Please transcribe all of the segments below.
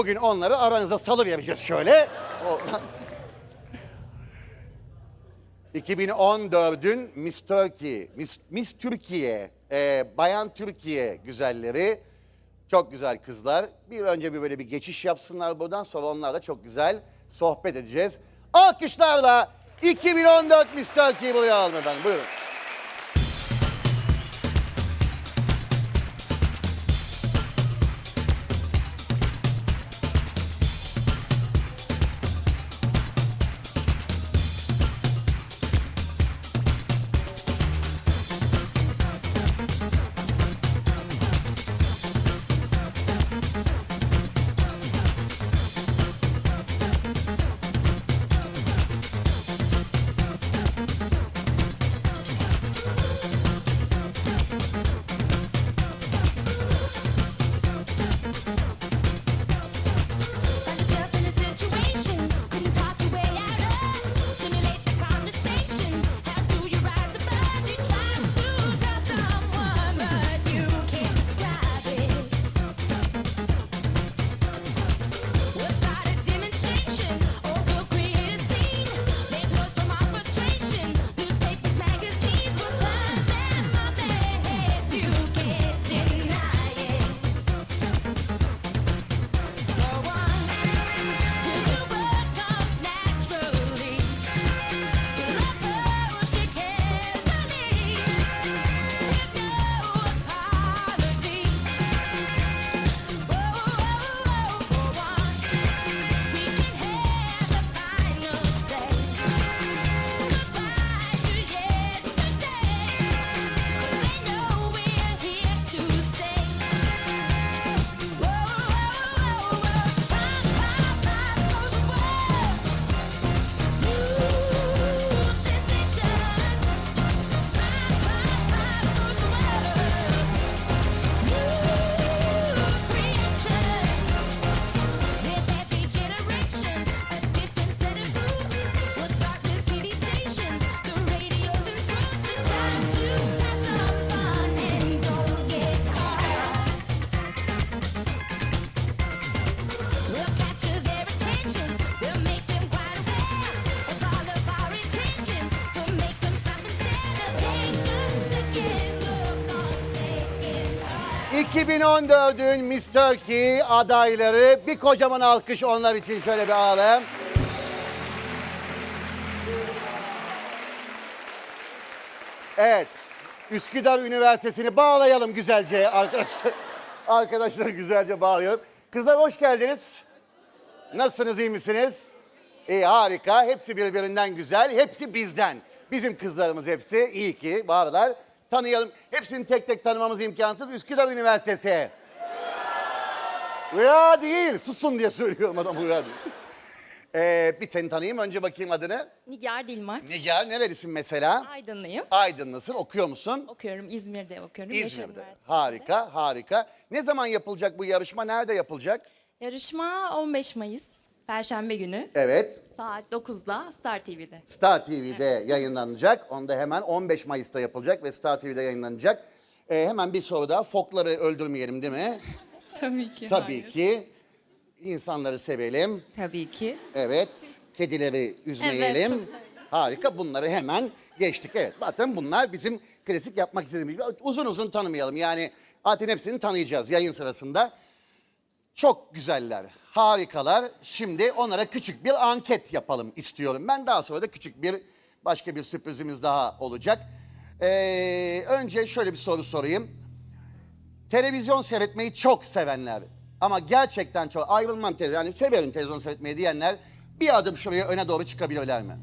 Bugün onları aranıza salı vereceğiz şöyle. Oradan. 2014'ün Miss Turkey, Miss, Miss Türkiye, e, Bayan Türkiye güzelleri. Çok güzel kızlar. Bir önce bir böyle bir geçiş yapsınlar buradan sonra onlarla çok güzel sohbet edeceğiz. Alkışlarla 2014 Miss Turkey'yi buraya alın efendim. Buyurun. 2014'ün Miss Turkey adayları bir kocaman alkış onlar için şöyle bir alalım. Evet, Üsküdar Üniversitesi'ni bağlayalım güzelce arkadaşlar. Arkadaşlar güzelce bağlayalım. Kızlar hoş geldiniz. Nasılsınız, iyi misiniz? İyi, harika. Hepsi birbirinden güzel. Hepsi bizden. Bizim kızlarımız hepsi. İyi ki varlar. Tanıyalım. Hepsini tek tek tanımamız imkansız. Üsküdar Üniversitesi. Rüya değil. Susun diye söylüyorum adam rüya değil. Ee, bir seni tanıyayım. Önce bakayım adını. Nigar Dilmaç. Nigar. Nerelisin mesela? Aydınlıyım. Aydınlısın. Okuyor musun? Okuyorum İzmir'de okuyorum. Yaşar İzmir'de. Üniversitesi'nde. Harika, harika. Ne zaman yapılacak bu yarışma? Nerede yapılacak? Yarışma 15 Mayıs Perşembe günü Evet. saat 9'da Star TV'de. Star TV'de yayınlanacak. Onda hemen 15 Mayıs'ta yapılacak ve Star TV'de yayınlanacak. Ee, hemen bir soru daha. Fokları öldürmeyelim değil mi? Tabii ki. Tabii ki. İnsanları sevelim. Tabii ki. Evet. Kedileri üzmeyelim. Evet, çok severim. Harika. Bunları hemen geçtik. Evet. Zaten bunlar bizim klasik yapmak istediğimiz. Uzun uzun tanımayalım. Yani zaten hepsini tanıyacağız yayın sırasında. Çok güzeller, harikalar. Şimdi onlara küçük bir anket yapalım istiyorum. Ben daha sonra da küçük bir başka bir sürprizimiz daha olacak. Ee, önce şöyle bir soru sorayım. Televizyon seyretmeyi çok sevenler ama gerçekten çok ayrılmam televizyon, yani severim televizyon seyretmeyi diyenler bir adım şuraya öne doğru çıkabilirler mi?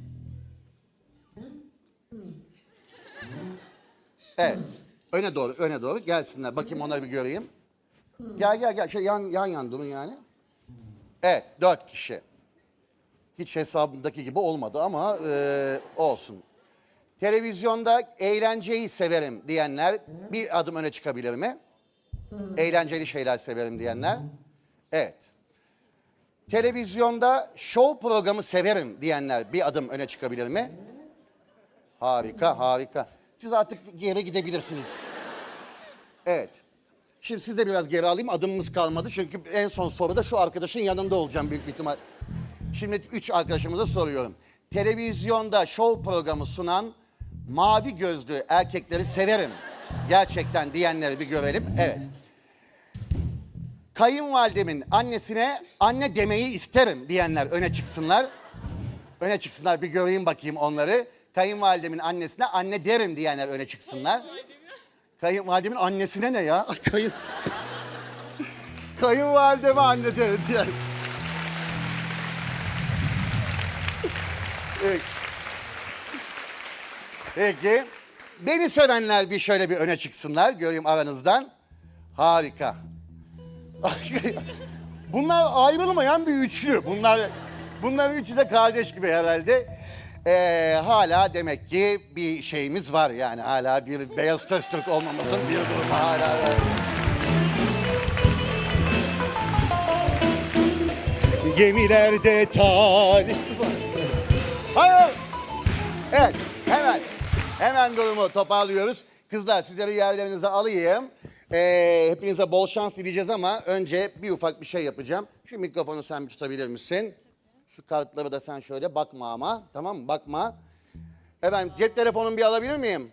Evet. Öne doğru, öne doğru gelsinler. Bakayım onları bir göreyim. Gel gel gel. Şöyle yan yan yan durun yani. Evet, dört kişi. Hiç hesabımdaki gibi olmadı ama e, olsun. Televizyonda eğlenceyi severim diyenler bir adım öne çıkabilir mi? Eğlenceli şeyler severim diyenler. Evet. Televizyonda show programı severim diyenler bir adım öne çıkabilir mi? Harika, harika. Siz artık geri gidebilirsiniz. Evet. Şimdi siz de biraz geri alayım adımımız kalmadı. Çünkü en son soruda şu arkadaşın yanında olacağım büyük bir ihtimal. Şimdi üç arkadaşımıza soruyorum. Televizyonda show programı sunan mavi gözlü erkekleri severim. Gerçekten diyenleri bir görelim. Evet. Kayınvalidemin annesine anne demeyi isterim diyenler öne çıksınlar. Öne çıksınlar bir göreyim bakayım onları. Kayınvalidemin annesine anne derim diyenler öne çıksınlar. Kayınvalidemin annesine ne ya? Kayın... Kayınvalideme anne derim diyen. Peki. Peki. Beni sevenler bir şöyle bir öne çıksınlar. Göreyim aranızdan. Harika. Bunlar ayrılmayan bir üçlü. Bunlar bunların üçü de kardeş gibi herhalde. Ee, hala demek ki bir şeyimiz var yani hala bir beyaz Öztürk olmamızın bir durumu hala var. Gemilerde talih var. Hayır. Evet hemen hemen durumu toparlıyoruz. Kızlar sizleri yerlerinize alayım. Ee, hepinize bol şans dileyeceğiz ama önce bir ufak bir şey yapacağım. Şu mikrofonu sen bir tutabilir misin? Şu kartları da sen şöyle bakma ama tamam mı? Bakma. Efendim cep telefonunu bir alabilir miyim?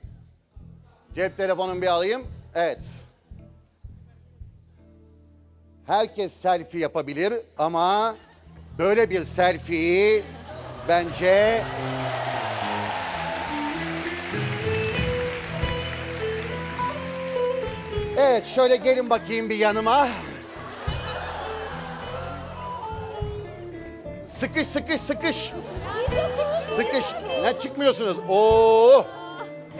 Cep telefonunu bir alayım. Evet. Herkes selfie yapabilir ama böyle bir selfie'yi bence Evet şöyle gelin bakayım bir yanıma. Sıkış sıkış sıkış. Sıkış. Ne çıkmıyorsunuz? Oo!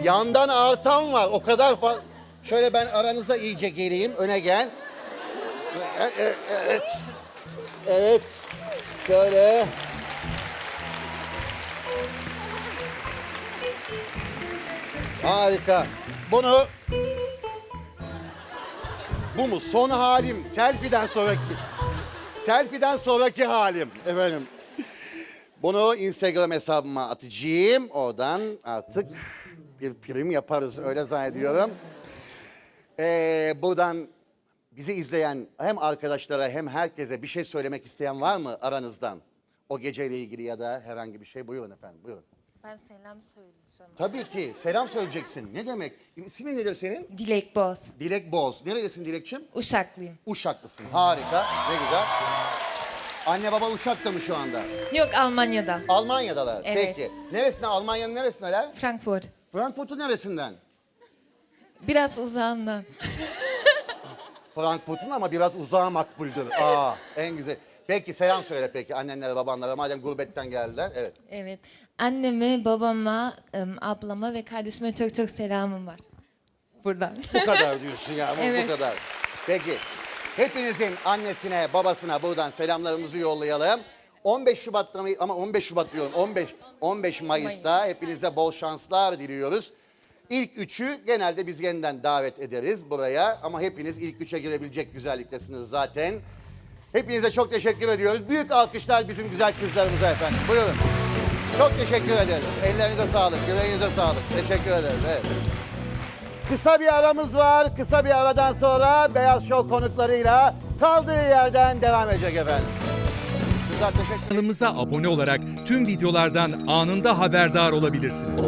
Yandan artan var. O kadar fazla. Şöyle ben aranıza iyice geleyim. Öne gel. E- e- Evet. Evet. Şöyle. Harika. Bunu bu mu? Son halim. Selfie'den sonraki. Selfie'den sonraki halim. Efendim. Bunu Instagram hesabıma atacağım. Oradan artık bir prim yaparız öyle zannediyorum. Ee, buradan bizi izleyen hem arkadaşlara hem herkese bir şey söylemek isteyen var mı aranızdan? O geceyle ilgili ya da herhangi bir şey. Buyurun efendim buyurun. Ben selam söyleyeceğim. Tabii ki selam söyleyeceksin. Ne demek? İsmin nedir senin? Dilek Boz. Dilek Boz. Nerelisin Dilekçim? Uşaklıyım. Uşaklısın. Harika. Ne güzel. Anne baba Uşak'ta mı şu anda? Yok Almanya'da. Almanya'dalar. Evet. Peki. Neresinden? Almanya'nın neresindeler? Frankfurt. Frankfurt'un neresinden? Biraz uzağından. Frankfurt'un ama biraz uzağa makbuldür. Aa, en güzel. Peki selam söyle peki annenlere babanlara madem gurbetten geldiler. Evet. Evet. Anneme, babama, ım, ablama ve kardeşime çok çok selamım var. Buradan. Bu kadar diyorsun ya. bu- Bu Evet. kadar. Peki. Hepinizin annesine, babasına buradan selamlarımızı yollayalım. 15 Şubat'ta mı ama 15 Şubat diyorum. 15 15 Mayıs'ta hepinize bol şanslar diliyoruz. İlk üçü genelde biz yeniden davet ederiz buraya ama hepiniz ilk üçe girebilecek güzelliktesiniz zaten. Hepinize çok teşekkür ediyoruz. Büyük alkışlar bizim güzel kızlarımıza efendim. Buyurun. Çok teşekkür ederiz. Ellerinize sağlık, yüreğinize sağlık. Teşekkür ederiz. Evet. Kısa bir aramız var. Kısa bir aradan sonra Beyaz Show konuklarıyla kaldığı yerden devam edecek efendim. Kızlar teşekkür Kanalımıza abone olarak tüm videolardan anında haberdar olabilirsiniz.